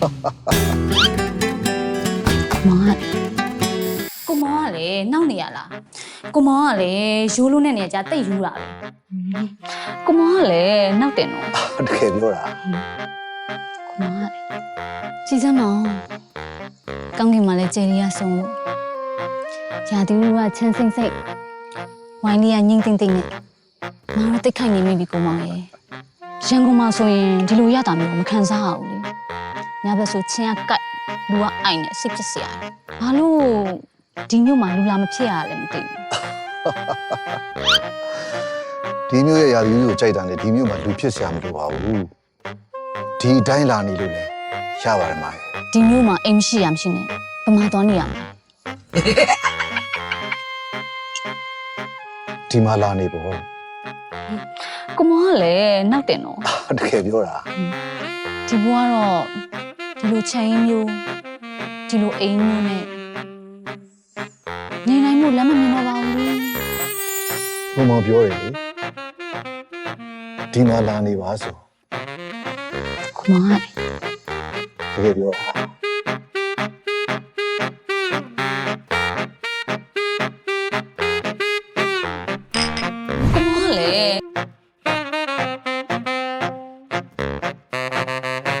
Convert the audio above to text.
မောင်ကကိုမောင်ကလေနှောက်နေရလားကိုမောင်ကလေရိုးလို့နဲ့နေကြတိတ်ယူတာပဲကိုမောင်ကလေနှောက်တယ်နော်တကယ်ပြောတာကိုမောင်ကလေကြည်စမ်းမောင်ကောင်းကင်မှာလဲကျယ်ရီရဆုံးလို့ရာသီဥတုကချမ်းစိမ့်စိမ့်ဝိုင်းလေးကငိမ့်သိမ့်သိမ့်နဲ့မောင်တို့တိတ်ခိုက်နေမိပြီကိုမောင်ရဲ့ရန်ကုန်မှာဆိုရင်ဒီလိုရတာမျိုးမခံစားရဘူးလေ ညာဘက်ဆိုချင်းကကိုက်လူကအိုင်နဲ့စိတ်ဖြစ်စရာဘာလို့ဒီမျိုးမှာလူလာမဖြစ်ရလဲမသိဘူးဒီမျိုးရဲ့ယာယီကြီးကိုကြိုက်တာနဲ့ဒီမျိုးမှာလူဖြစ်စရာမလိုပါဘူးဒီအတိုင်းလာနေလို့လည်းရပါတယ်မာဒီမျိုးမှာအိမ်ရှိရမရှိနဲ့ပမာတော်နေရမှာဒီမှာလာနေပေါ့ကိုမောကလည်းနောက်တင်တော့တကယ်ပြောတာဒီဘွားတော့ ဒီလိုချိန်မျိုးဒီလိုအိမ်မျိုးနဲ့နေနိုင်မှုလမ်းမမြင်တော့ပါဘူးလေဘုံမောင်ပြောတယ်လေဒီမှာလာနေပါဆိုခမတကယ်ပြောတာခမလေ